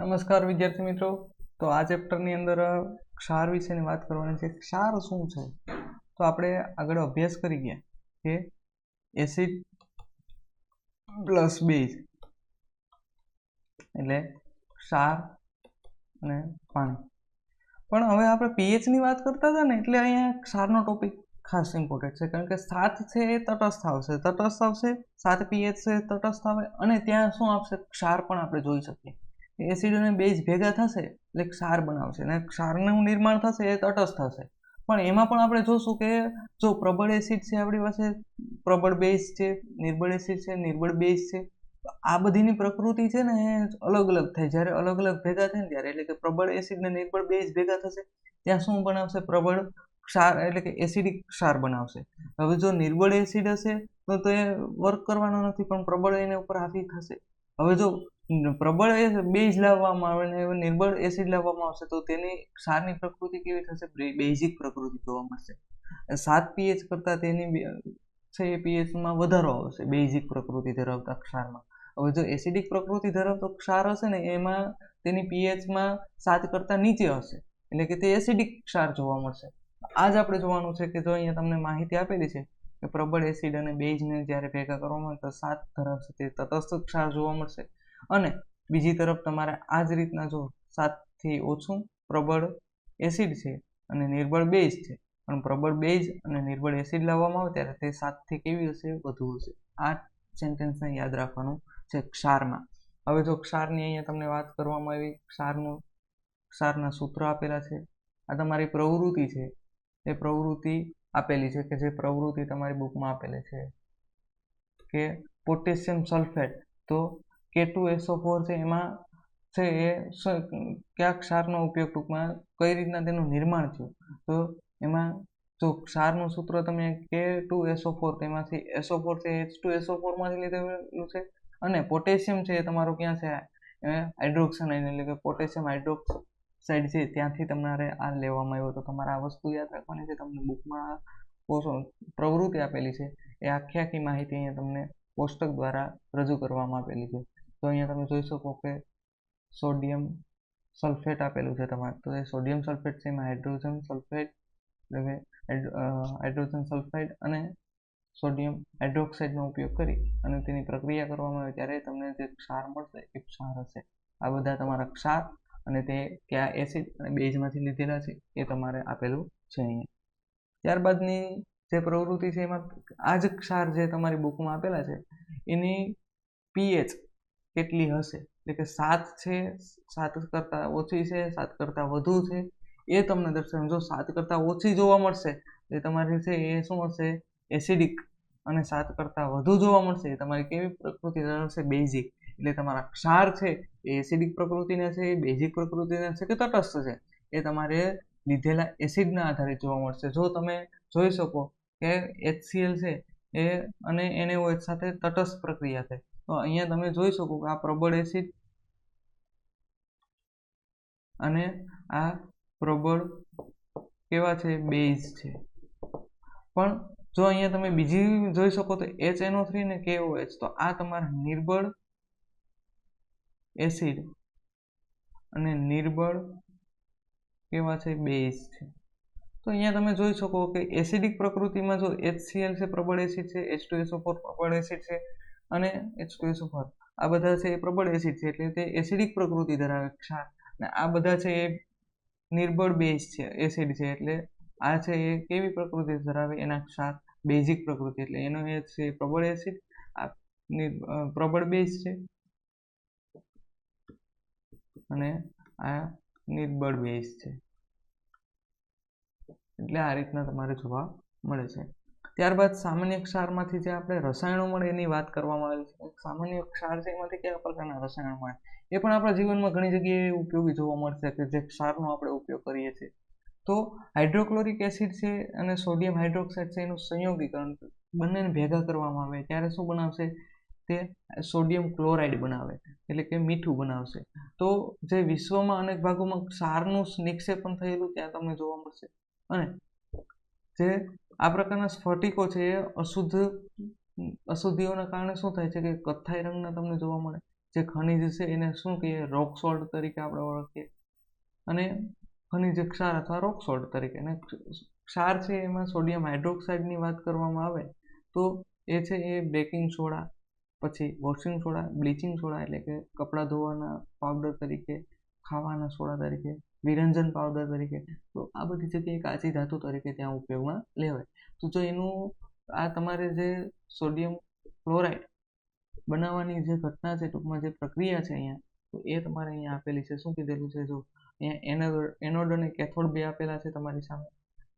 નમસ્કાર વિદ્યાર્થી મિત્રો. તો આ ચેપ્ટરની અંદર ક્ષાર વિશેની વાત કરવાની છે. ક્ષાર શું છે? તો આપણે આગળ અભ્યાસ કરી ગયા કે એસિડ પ્લસ બેઝ એટલે ક્ષાર અને પાણી. પણ હવે આપણે પીએચની વાત કરતા હતા ને, એટલે અહીંયા ક્ષારનો ટોપિક ખાસ ઇમ્પોર્ટન્ટ છે. કારણ કે સાત છે એ તટસ્થ આવશે. તટસ્થ આવશે, સાત પીએચ છે તટસ્થ આવે, અને ત્યાં શું આવશે? ક્ષાર પણ આપણે જોઈ શકીએ. એસિડ અને બેઝ ભેગા થશે, એટલે ક્ષાર બનાવશે. અને ક્ષારનું નિર્માણ થશે, એ તટસ્થ થશે. પણ એમાં પણ આપણે જોશું કે જો પ્રબળ એસિડ છે આપણી પાસે, પ્રબળ બેઝ છે, નિર્બળ એસિડ છે, નિર્બળ બેઝ છે, આ બધીની પ્રકૃતિ છે ને એ અલગ અલગ થાય. જ્યારે અલગ અલગ ભેગા થાય ને ત્યારે, એટલે કે પ્રબળ એસિડ ને નિર્બળ બેઝ ભેગા થશે, ત્યાં શું બનાવશે? પ્રબળ ક્ષાર, એટલે કે એસિડિક ક્ષાર બનાવશે. હવે જો નિર્બળ એસિડ હશે, તો તે વર્ક કરવાનો નથી, પણ પ્રબળ એના ઉપર હાવી થશે. હવે જો પ્રબળ બેઝ લાવવામાં આવે ને નિર્બળ એસિડ લાવવામાં આવશે તો તેની ક્ષારની પ્રકૃતિ કેવી થશે? બેઝિક પ્રકૃતિ જોવા મળશે સાત પીએચ કરતાં તેની છે એ પીએચમાં વધારો આવશે, બેઝિક પ્રકૃતિ ધરાવતા ક્ષારમાં. હવે જો એસિડિક પ્રકૃતિ ધરાવતો ક્ષાર હશે ને, એમાં તેની પીએચમાં સાત કરતાં નીચે હશે. એટલે કે તે એસિડિક ક્ષાર જોવા મળશે. આ જ આપણે જોવાનું છે કે જો અહીંયા તમને માહિતી આપેલી છે કે પ્રબળ એસિડ અને બેઝને જ્યારે ભેગા કરવામાં આવે તો સાત ધરાવશે તે તટસ્થ ક્ષાર જોવા મળશે. અને બીજી તરફ તમારે આ જ રીતના જો સાતથી ઓછું પ્રબળ એસિડ છે અને નિર્બળ બેઝ છે, પણ પ્રબળ બેઝ અને નિર્બળ એસિડ લાવવામાં આવે ત્યારે તે સાતથી કેવી હશે? વધુ હશે. આ સેન્ટેન્સને યાદ રાખવાનું છે ક્ષારમાં. હવે જો ક્ષારની અહીંયા તમને વાત કરવામાં આવી, ક્ષારનું, ક્ષારના સૂત્રો આપેલા છે. આ તમારી પ્રવૃત્તિ છે. એ પ્રવૃત્તિ આપેલી છે કે જે પ્રવૃત્તિ તમારી બુકમાં આપેલી છે. કે પોટેશિયમ સલ્ફેટ, તો કે ટુ એસો ફોર છે, એમાં છે એ કયા ક્ષારનો ઉપયોગ ટૂંકમાં કઈ રીતના તેનું નિર્માણ થયું? તો એમાં જો ક્ષારનું સૂત્ર તમે કે ટુ એસો ફોર તેમાંથી એસો ફોર છે એચ ટુ એસો ફોરમાંથી લીધેલું છે, અને પોટેશિયમ છે એ તમારું ક્યાં છે? હાઇડ્રોક્સન એટલે કે પોટેશિયમ હાઇડ્રોક્સાઇડ છે, ત્યાંથી તમારે આ લેવામાં આવ્યો. તો તમારે આ વસ્તુ યાદ રાખવાની છે, તમને બુકમાં પ્રવૃત્તિ આપેલી છે, એ આખી આખી માહિતી અહીંયા તમને કોષ્ટક દ્વારા રજૂ કરવામાં આપેલી છે. તો અહીંયા તમે જોઈ શકો કે સોડિયમ સલ્ફેટ આપેલું છે તમારે. તો એ સોડિયમ સલ્ફેટ છે, એમાં હાઇડ્રોજન સલ્ફેટ એટલે હાઇડ્રોજન સલ્ફાઇડ અને સોડિયમ હાઇડ્રોક્સાઇડનો ઉપયોગ કરી અને તેની પ્રક્રિયા કરવામાં આવે ત્યારે તમને જે ક્ષાર મળશે એ ક્ષાર હશે. આ બધા તમારા ક્ષાર અને તે કયા એસિડ અને બેઝમાંથી લીધેલા છે એ તમારે આપેલું છે અહીંયા. ત્યારબાદની જે પ્રવૃત્તિ છે એમાં આ જ ક્ષાર જે તમારી બુકમાં આપેલા છે, એની પીએચ કેટલી હશે? એટલે કે સાત છે, સાત કરતાં ઓછી છે, સાત કરતાં વધુ છે. એ તમને દર્શાવે જો સાત કરતાં ઓછી જોવા મળશે એ તમારી છે એ શું હશે? એસિડિક. અને સાત કરતાં વધુ જોવા મળશે તમારી કેવી પ્રકૃતિ ધરાવશે બેઝિક. એટલે તમારા ક્ષાર છે, એ એસિડિક પ્રકૃતિના છે, એ બેઝિક પ્રકૃતિના છે કે તટસ્થ છે? એ તમારે લીધેલા એસિડના આધારે જોવા મળશે. જો તમે જોઈ શકો કે એચસીએલ છે એ અને એનએઓએચ સાથે તટસ્થ પ્રક્રિયા થાય. તો અહીંયા તમે જોઈ શકો કે આ પ્રબળ એસિડ અને આ પ્રબળ કેવા છે? બેઝ છે. પણ જો અહીંયા તમે બીજી જોઈ શકો તો એચ એનો થ્રી ને કેઓ એચ તો આ તમારા નિર્બળ એસિડ અને નિર્બળ કેવા છે? બેઝ છે. તો અહીંયા તમે જોઈ શકો કે એસિડિક પ્રકૃતિમાં જો એચસીએલ છે પ્રબળ એસિડ છે H two S O four પ્રબળ એસિડ છે અને એચ ટુ એસો ફોર આ બધા છે એ પ્રબળ એસિડ છે, એટલે તે એસિડિક પ્રકૃતિ ધરાવે ક્ષાર. અને આ બધા છે એ નિર્બળ બેઝ છે એસિડ છે, એટલે આ છે એ કેવી પ્રકૃતિ ધરાવે? એના ક્ષાર બેઝિક પ્રકૃતિ. એટલે એનો એ છે પ્રબળ એસિડ આ પ્રબળ બેઝ છે. અને આ નિર્બળ બેઝ છે. એટલે આ રીતના તમારે જોવા મળે છે. ત્યારબાદ સામાન્ય ક્ષારમાંથી જે આપણે રસાયણો મળે એની વાત કરવામાં આવે છે. સામાન્ય ક્ષાર છે એમાંથી કયા પ્રકારના રસાયણો મળે? એ પણ આપણા જીવનમાં ઘણી જગ્યાએ ઉપયોગી જોવા મળશે કે જે ક્ષારનો આપણે ઉપયોગ કરીએ છીએ. તો હાઇડ્રોક્લોરિક એસિડ છે અને સોડિયમ હાઇડ્રોક્સાઇડ છે એનું સંયોગીકરણ બંનેને ભેગા કરવામાં આવે. ત્યારે શું બનાવશે? તે સોડિયમ ક્લોરાઇડ બનાવે એટલે કે મીઠું બનાવશે. તો જે વિશ્વમાં અનેક ભાગોમાં ક્ષારનું નિક્ષેપણ થયેલું ત્યાં તમને જોવા મળશે. અને જે આ પ્રકારના સ્ફટિકો છે એ અશુદ્ધ, અશુદ્ધિઓના કારણે શું થાય છે કે કથ્થાઈ રંગના તમને જોવા મળે. જે ખનિજ છે એને શું કહીએ? રોક સોલ્ટ તરીકે આપણે ઓળખીએ. અને ખનિજ ક્ષાર અથવા રોક સોલ્ટ તરીકે. અને ક્ષાર છે એમાં સોડિયમ હાઇડ્રોક્સાઇડની વાત કરવામાં આવે તો એ છે એ બેકિંગ સોડા, પછી વોશિંગ સોડા, બ્લીચિંગ સોડા એટલે કે કપડાં ધોવાના પાવડર તરીકે, ખાવાના સોડા તરીકે વિરંજન પાવડર તરીકે. તો આ બધી જગ્યાએ કાચી ધાતુ તરીકે ત્યાં ઉપયોગમાં લેવાય. તો જો એનું આ તમારે જે સોડિયમ ક્લોરાઇડ બનાવવાની જે ઘટના છે, ટૂંકમાં જે પ્રક્રિયા છે અહીંયા, તો એ તમારે અહીંયા આપેલી છે. શું કીધેલું છે? જો અહીંયા એનોડ એનોડ અને કેથોડ બે આપેલા છે તમારી સામે.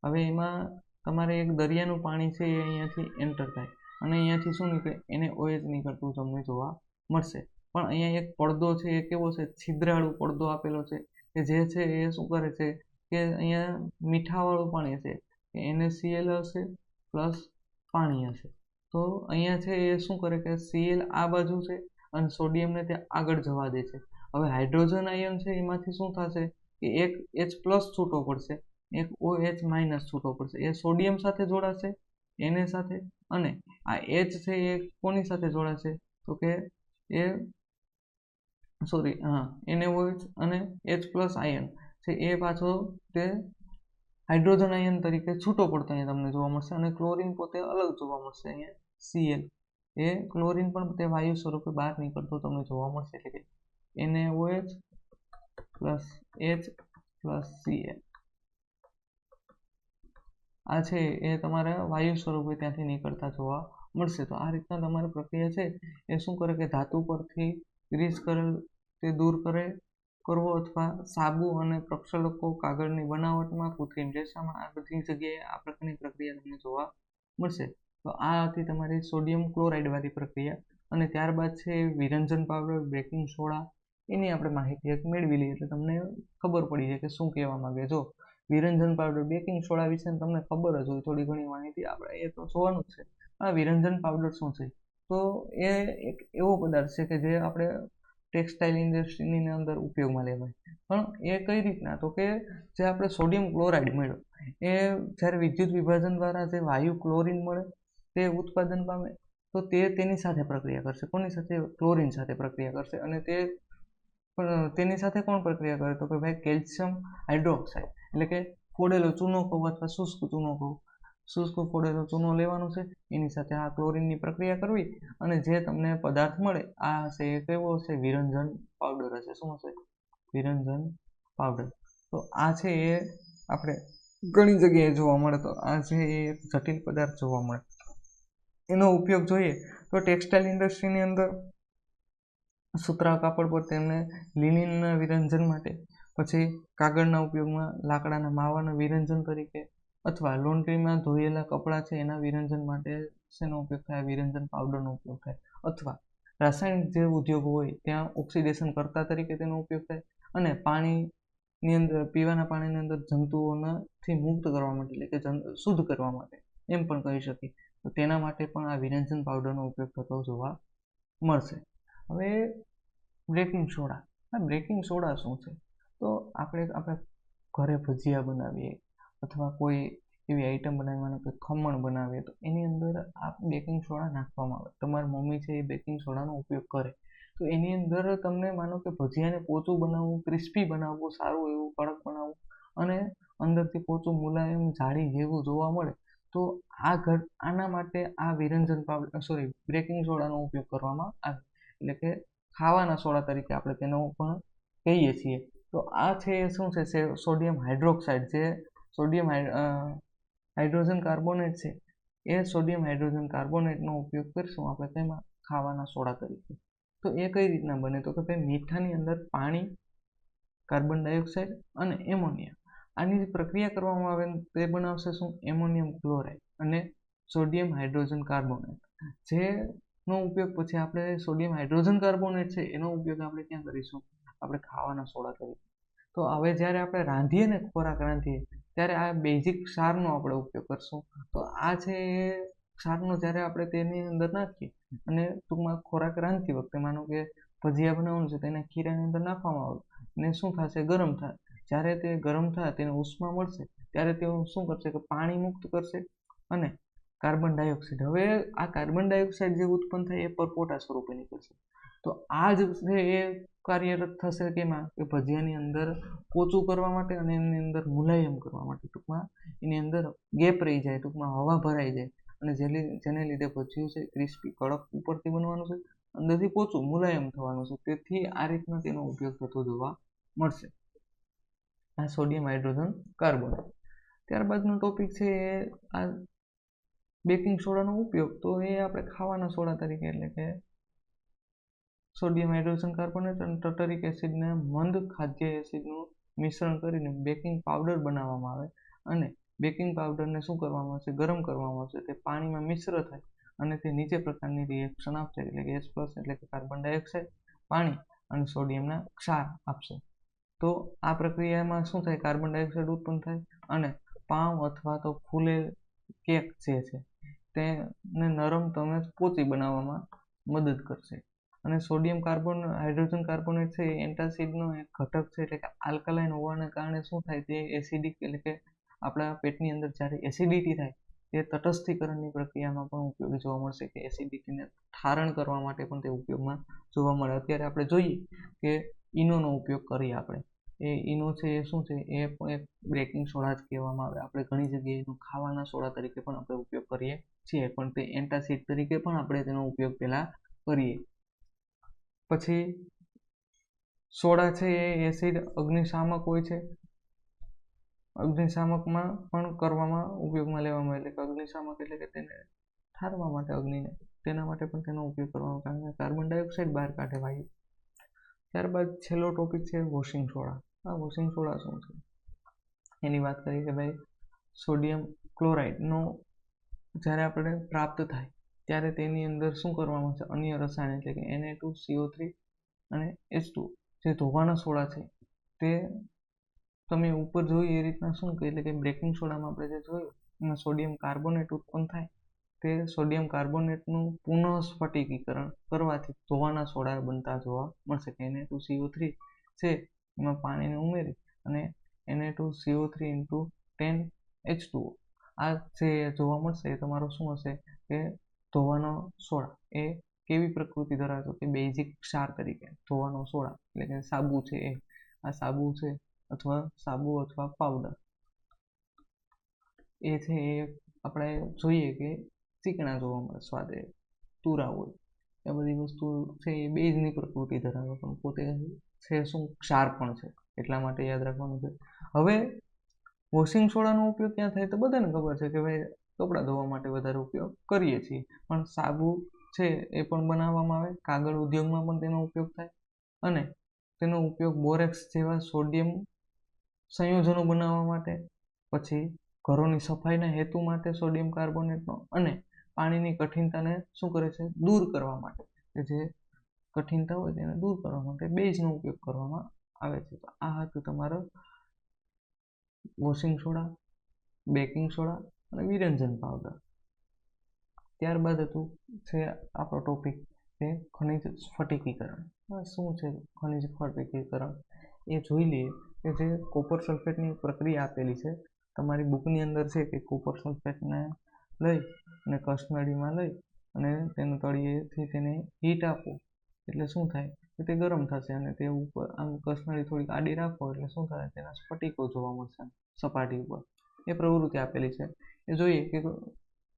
હવે એમાં તમારે એક દરિયાનું પાણી છે એ અહીંયાથી એન્ટર થાય. અને અહીંયાથી શું નીકળે? એને ઓએચ નીકળતું તમને જોવા મળશે. પણ અહીંયા એક પડદો છે, એ કેવો છે? છિદ્રાળુ પડદો આપેલો છે. કે જે છે એ શું કરે છે કે અહીંયા મીઠાવાળું પાણી છે એને સીએલ હશે પ્લસ પાણી હશે. તો અહીંયા છે એ શું કરે કે સીએલ આ બાજુ છે અને સોડિયમને તે આગળ જવા દે છે. હવે હાઇડ્રોજન આયન છે એમાંથી શું થશે કે એક એચ પ્લસ છૂટો પડશે, એક ઓ એચ માઇનસ છૂટો પડશે. એ સોડિયમ સાથે જોડાશે એને સાથે, અને આ એચ છે એ કોની સાથે જોડાશે? તો કે એ સોરી હા, એને એચ અને એચ પ્લસ આયન છે એ પાછો તે હાઇડ્રોજન આયન તરીકે છૂટો પડતો અહીંયા તમને જોવા મળશે અને ક્લોરિન પોતે અલગ જોવા મળશે અહીંયા સીએલ એ ક્લોરિન પણ તે વાયુ સ્વરૂપે બહાર નીકળતો તમને જોવા મળશે, એટલે કે NaOH plus H plus CL આ છે એ તમારા વાયુ સ્વરૂપે ત્યાંથી નીકળતા જોવા મળશે. તો આ રીતના તમારી પ્રક્રિયા છે. એ શું કરે કે ધાતુ પરથી ગ્રીસ કરેલ તે દૂર કરે, કરવો અથવા સાબુ અને પ્રક્ષાલકો કાગળની બનાવટમાં કૃત્રિમ રેસામાં આ બધી જગ્યાએ આ પ્રકારની પ્રક્રિયા તમને જોવા મળશે. તો આ હતી તમારી સોડિયમ ક્લોરાઇડવાળી પ્રક્રિયા અને ત્યારબાદ છે વિરંજન પાવડર, બેકિંગ સોડા, એની આપણે માહિતી એક મેળવી લઈએ એટલે તમને ખબર પડી જાય કે શું કહેવા માંગે. જો વિરંજન પાવડર, બેકિંગ સોડા વિશે તમને ખબર જ હોય, થોડી ઘણી માહિતી આપણે એ તો જોવાનું જ છે. આ વિરંજન પાવડર શું છે? તો એ એક એવો પદાર્થ છે કે જે આપણે ટેક્સટાઇલ ઇન્ડસ્ટ્રીની અંદર ઉપયોગમાં લેવાય. પણ એ કઈ રીતના? તો કે જે આપણે સોડિયમ ક્લોરાઇડ મળ્યો, એ જ્યારે વિદ્યુત વિભાજન દ્વારા જે વાયુ ક્લોરિન મળે, તે ઉત્પાદન પામે, તો તે તેની સાથે પ્રક્રિયા કરશે. કોની સાથે? ક્લોરિન સાથે પ્રક્રિયા કરશે. અને તે પણ તેની સાથે કોણ પ્રક્રિયા કરે? તો કે ભાઈ કેલ્શિયમ હાઇડ્રોક્સાઇડ, એટલે કે ફોડેલો ચૂનો કહું અથવા શુષ્ક ચૂનો કહું શુષ્ક ફોડેલો ચૂનો લેવાનો છે. એની સાથે આ ક્લોરિનની પ્રક્રિયા કરવી અને જે તમને પદાર્થ મળે, આ હશે એ કેવો હશે વિરંજન પાવડર હશે. શું હશે? વિરંજન પાવડર. તો આ છે એ આપણે ઘણી જગ્યાએ જોવા મળે તો આ છે એ જટિલ પદાર્થ જોવા મળે. એનો ઉપયોગ જોઈએ તો ટેક્સટાઇલ ઇન્ડસ્ટ્રીની અંદર સુતરા કાપડ પર તેમને લિનિનના વિરંજન માટે, પછી કાગળના ઉપયોગમાં લાકડાના માવાના વિરંજન તરીકે અથવા લોન્ડ્રીમાં ધોયેલા કપડાં છે એના વિરંજન માટે શેનો ઉપયોગ થાય? વિરંજન પાવડરનો ઉપયોગ થાય. અથવા રાસાયણિક જે ઉદ્યોગ હોય, ત્યાં ઓક્સિડેશન કરતા તરીકે તેનો ઉપયોગ થાય અને પાણીની અંદર, પીવાના પાણીની અંદર જંતુઓનાથી મુક્ત કરવા માટે, એટલે કે શુદ્ધ કરવા માટે, એમ પણ કહી શકીએ. તો તેના માટે પણ આ વિરંજન પાવડરનો ઉપયોગ થતો જોવા મળશે. હવે બ્રેકિંગ સોડા આ બ્રેકિંગ સોડા શું છે? તો આપણે આપણે ઘરે ભજીયા બનાવીએ. અથવા કોઈ એવી આઈટમ બનાવી માનો કે ખમણ બનાવીએ તો એની અંદર આ બેકિંગ સોડા નાખવામાં આવે. તમારી મમ્મી છે એ બેકિંગ સોડાનો ઉપયોગ કરે. તો એની અંદર તમને માનો કે ભજીયાને પોચું બનાવવું ક્રિસ્પી બનાવવું, સારું એવું કડક બનાવવું અને અંદરથી પોચું મુલાયમ જાળી જેવું જોવા મળે તો આ ઘટ, આના માટે આ વિરંજન પાવડર સોરી બ્રેકિંગ સોડાનો ઉપયોગ કરવામાં આવે. એટલે કે ખાવાના સોડા તરીકે આપણે તેનો પણ કહીએ છીએ. તો આ છે શું છે સોડિયમ હાઇડ્રોક્સાઇડ જે સોડિયમ હાઇડ્રોજન કાર્બોનેટ છે. એ સોડિયમ હાઇડ્રોજન કાર્બોનેટનો ઉપયોગ કરીશું. આપણે તેમાં ખાવાના સોડા તરીકે તો એ કઈ રીતના બને? તો કે ભાઈ મીઠાની અંદર પાણી કાર્બન ડાયોક્સાઇડ અને એમોનિયા આની જે પ્રક્રિયા કરવામાં આવે તે બનાવશે શું? એમોનિયમ ક્લોરાઇડ અને સોડિયમ હાઇડ્રોજન કાર્બોનેટ જેનો ઉપયોગ પછી આપણે સોડિયમ હાઇડ્રોજન કાર્બોનેટ છે, એનો ઉપયોગ આપણે ક્યાં કરીશું? આપણે ખાવાના સોડા તરીકે તો હવે જ્યારે આપણે રાંધીએ ને ખોરાક રાંધીએ ત્યારે આ બેઝિક ક્ષારનો આપણે ઉપયોગ કરશું. તો આ છે ક્ષારનો જ્યારે આપણે તેની અંદર નાખીએ અને ટૂંકમાં ખોરાક રાંધતી વખતે માનો કે ભજીયા બનાવવાનું છે તેને ખીરાની અંદર નાખવામાં આવે ને શું થશે? ગરમ થાય. જ્યારે તે ગરમ થાય, તેને ઉષ્મા મળશે, ત્યારે તેઓ શું કરશે કે પાણી મુક્ત કરશે અને કાર્બન ડાયોક્સાઇડ. હવે આ કાર્બન ડાયોક્સાઇડ જે ઉત્પન્ન થાય એ પરપોટા સ્વરૂપે નીકળશે. તો આ જ છે એ કાર્યરત થશે કેમાં કે ભજીયાની અંદર પોચું કરવા માટે અને એની અંદર મુલાયમ કરવા માટે ટૂંકમાં એની અંદર ગેપ રહી જાય, ટૂંકમાં હવા ભરાઈ જાય. અને જેની જેને લીધે ભજીયું છે, ક્રિસ્પી, કડક ઉપરથી બનવાનું છે, અંદરથી પોચું, મુલાયમ થવાનું છે. તેથી આ રીતના તેનો ઉપયોગ થતો જોવા મળશે. આ સોડિયમ હાઇડ્રોજન કાર્બન ત્યારબાદનો ટોપિક છે એ આ બેકિંગ સોડાનો ઉપયોગ. તો એ આપણે ખાવાના સોડા તરીકે એટલે કે સોડિયમ હાઇડ્રોજન કાર્બોનેટ અને ટટરિક એસિડને મંદ ખાદ્ય એસિડનું મિશ્રણ કરીને બેકિંગ પાવડર બનાવવામાં આવે અને બેકિંગ પાવડરને શું કરવામાં આવશે? ગરમ કરવામાં આવશે. તે પાણીમાં મિશ્ર થાય અને તે નીચે પ્રકારની રિએક્શન આપશે. એટલે કે એચ પ્લસ એટલે કે કાર્બન ડાયોક્સાઇડ પાણી અને સોડિયમના ક્ષાર આપશે. તો આ પ્રક્રિયામાં શું થાય? કાર્બન ડાયોક્સાઇડ ઉત્પન્ન થાય અને પાઉં અથવા તો ફૂલેલ કેક જે છે, તેને નરમ તમે પોચી બનાવવામાં મદદ કરશે. અને સોડિયમ કાર્બન, હાઇડ્રોજન કાર્બોનેટ છે, એ એન્ટાસિડનો એક ઘટક છે, એટલે કે આલ્કલાઇન હોવાને કારણે શું થાય તે એસિડિક એટલે કે આપણા પેટની અંદર જ્યારે એસિડિટી થાય, તે તટસ્થીકરણની પ્રક્રિયામાં પણ ઉપયોગી જોવા મળશે કે એસિડિટીને ઠારણ કરવા માટે પણ તે ઉપયોગમાં જોવા મળે. અત્યારે આપણે જોઈએ કે ઇનોનો ઉપયોગ કરીએ આપણે. એ ઇનો છે, એ શું છે, એ એક બ્રેકિંગ સોડા જ કહેવામાં આવે. આપણે ઘણી જગ્યાએ એનો ખાવાના સોડા તરીકે પણ આપણે ઉપયોગ કરીએ છીએ, પણ તે એન્ટાસિડ તરીકે પણ આપણે તેનો ઉપયોગ પહેલાં કરીએ. પછી સોડા છે એ એસિડ અગ્નિશામક હોય છે. અગ્નિશામકમાં પણ કરવામાં ઉપયોગમાં લેવામાં એટલે કે અગ્નિશામક એટલે કે તેને ઠારવા માટે અગ્નિને તેના માટે પણ તેનો ઉપયોગ કરવામાં કારણ કે કાર્બન ડાયોક્સાઇડ બહાર કાઢે વાયુ. ત્યારબાદ છેલ્લો ટોપિક છે વોશિંગ સોડા. આ વોશિંગ સોડા શું છે? એની વાત કરીએ કે ભાઈ સોડિયમ ક્લોરાઇડનો જ્યારે આપણે પ્રાપ્ત થાય ત્યારે તેની અંદર શું કરવામાં આવશે અન્ય રસાયણ એટલે કે એને ટુ સીઓ થ્રી અને એચ ટુ જે ધોવાના સોડા છે, તે તમે ઉપર જોયું એ રીતના શું કહે એટલે કે બ્રેકિંગ સોડામાં આપણે જે જોયું, એમાં સોડિયમ કાર્બોનેટ ઉત્પન્ન થાય, તે સોડિયમ કાર્બોનેટનું પુનઃ સ્ફટિકીકરણ કરવાથી ધોવાના સોડા બનતા જોવા મળશે કે એને ટુ સીઓ થ્રી છે, એમાં પાણીને ઉમેરી અને એને two CO three into ten H two આ જે જોવા મળશે એ તમારો શું હશે કે ધોવાનો સોડા એ કેવી પ્રકૃતિ ધરાવતો કે બેઝિક ક્ષાર તરીકે ધોવાનો સોડા, એટલે કે સાબુ છે એ. આ સાબુ છે અથવા સાબુ અથવા પાવડર એ છે એ આપણે જોઈએ કે ચીકણા જોવા મળે, સ્વાદે તુરા હોય. એ બધી વસ્તુ છે એ બેઝની પ્રકૃતિ ધરાવે, પણ પોતે છે શું? ક્ષાર પણ છે. એટલા માટે યાદ રાખવાનું છે. હવે વોશિંગ સોડાનો ઉપયોગ ક્યાં થાય તો બધાને ખબર છે કે ભાઈ કપડાં ધોવા માટે વધારે ઉપયોગ કરીએ છીએ. પણ સાબુ છે એ પણ બનાવવામાં આવે. કાગળ ઉદ્યોગમાં પણ તેનો ઉપયોગ થાય. અને તેનો ઉપયોગ બોરેક્સ જેવા સોડિયમ સંયોજનો બનાવવા માટે, પછી ઘરોની સફાઈના હેતુ માટે સોડિયમ કાર્બોનેટનો અને પાણીની કઠિનતાને શું કરે છે? દૂર કરવા માટે. કે જે કઠિનતા હોય તેને દૂર કરવા માટે બેઝનો ઉપયોગ કરવામાં આવે છે. તો આ હતું તમારો વોશિંગ સોડા, બેકિંગ સોડા અને વિરંજન પાવડર. ત્યારબાદ હતું છે આપણો ટોપિક એ ખનિજ સ્ફટિકીકરણ. શું છે ખનિજ સ્ફટિકીકરણ? એ જોઈ લઈએ કે જે કોપર સલ્ફેટની પ્રક્રિયા આપેલી છે, તમારી બુકની અંદર છે કે કોપર સલ્ફેટને લઈ અને કસનળીમાં લઈ અને તેનું તળિયેથી તેને હીટ આપો. એટલે શું થાય કે તે ગરમ થશે અને તે ઉપર આમ કસનળી થોડીક આડી રાખો એટલે શું થાય તેના સ્ફટિકો જોવા મળશે સપાટી ઉપર. એ પ્રવૃત્તિ આપેલી છે. એ જોઈએ કે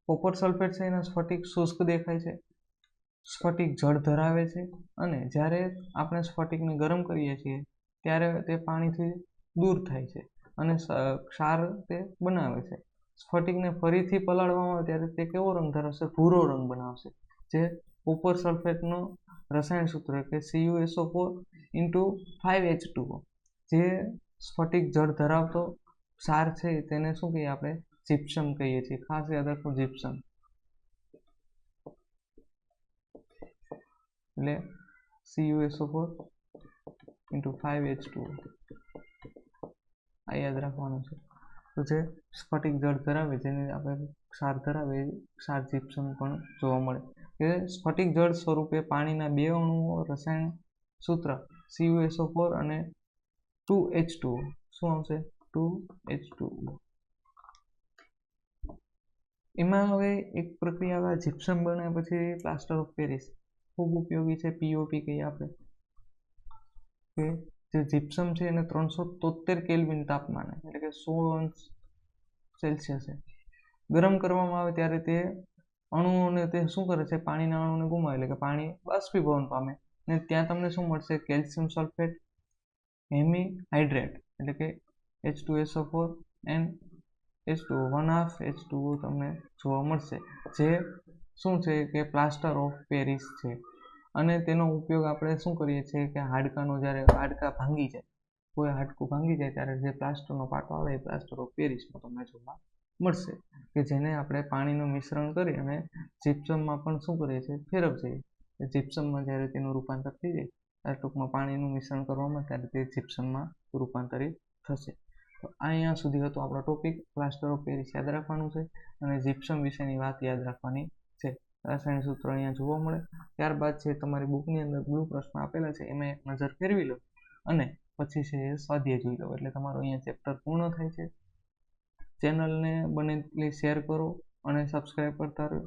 કોપર સલ્ફેટ છે એના સ્ફટિક શુષ્ક દેખાય છે. સ્ફટિક જળ ધરાવે છે અને જ્યારે આપણે સ્ફટિકને ગરમ કરીએ છીએ, ત્યારે તે પાણીથી દૂર થાય છે અને ક્ષાર તે બનાવે છે. સ્ફટિકને ફરીથી પલાળવામાં આવે ત્યારે તે કેવો રંગ ધરાવશે? ભૂરો રંગ બનાવશે, જે કોપર સલ્ફેટનો રસાયણ સૂત્ર કે C U S O four into five H two જે સ્ફટિક જળ ધરાવતો ક્ષાર છે, તેને શું કહીએ આપણે? જીપ્સમ કહીએ છીએ. ખાસ યાદ રાખવું જીપ્સમ એટલે C U S O four into five H two આ યાદ રાખવાનું છે. તો જે સ્ફટિક જળ ધરાવે, જેને આપણે ક્ષાર ધરાવે ક્ષાર જીપ્સમ પણ જોવા મળે. કે સ્ફટિક જળ સ્વરૂપે પાણીના બે અણુઓ, રસાયણ સૂત્ર C U S O four અને ટુ એચ ટુ શું આવશે? ટુ એચ ટુ એમાં હવે એક પ્રક્રિયા આવે જીપ્સમ બને પછી પ્લાસ્ટર ઓફ પેરિસ ખૂબ ઉપયોગી છે પીઓપી કહીએ આપણે. કે જે જીપ્સમ છે એને ત્રણસો તોતેર કેલ્વિન તાપમાને, એટલે કે સો અંશ સેલ્સિયસે ગરમ કરવામાં આવે ત્યારે તે અણુઓને તે શું કરે છે? પાણીના અણુઓને ગુમાવે, એટલે કે પાણી બાષ્પીભવન પામે. ને ત્યાં તમને શું મળશે? કેલ્શિયમ સલ્ફેટ હેમી હાઇડ્રેટ એટલે કે H two S four and H two one half H two તમને જોવા મળશે. જે શું છે કે પ્લાસ્ટર ઓફ પેરિસ છે. અને તેનો ઉપયોગ આપણે શું કરીએ છીએ કે હાડકાનો જ્યારે હાડકા ભાંગી જાય, કોઈ હાડકું ભાંગી જાય ત્યારે જે પ્લાસ્ટરનો પાટો આવે એ પ્લાસ્ટર ઓફ પેરિસમાં તમને જોવા મળશે. કે જેને આપણે પાણીનું મિશ્રણ કરી અને જીપ્સમમાં પણ શું કરીએ છીએ ફેરવીએ જીપ્સમમાં જ્યારે તેનું રૂપાંતર થઈ જાય ત્યારે ટૂંકમાં પાણીનું મિશ્રણ કરવામાં ત્યારે તે જીપ્સમમાં રૂપાંતરિત થશે. અહીંયા સુધી હતો આપણો ટોપિક પ્લાસ્ટર ઓફ પેરિસ યાદ રાખવાનું છે અને જીપ્સમ વિશેની વાત યાદ રાખવાની છે. રાસાયણિક સૂત્રો અહીંયા જોવા મળે. ત્યારબાદ છે તમારી બુકની અંદર બ્લુ પ્રશ્ન આપેલા છે, એમાં એક નજર ફેરવી લો અને પછી છે સ્વાધ્યાય જોઈ લો. એટલે તમારું અહીંયા ચેપ્ટર પૂર્ણ થાય છે. ચેનલને બને એટલી શેર કરો અને સબસ્ક્રાઈબ કરતા રહો.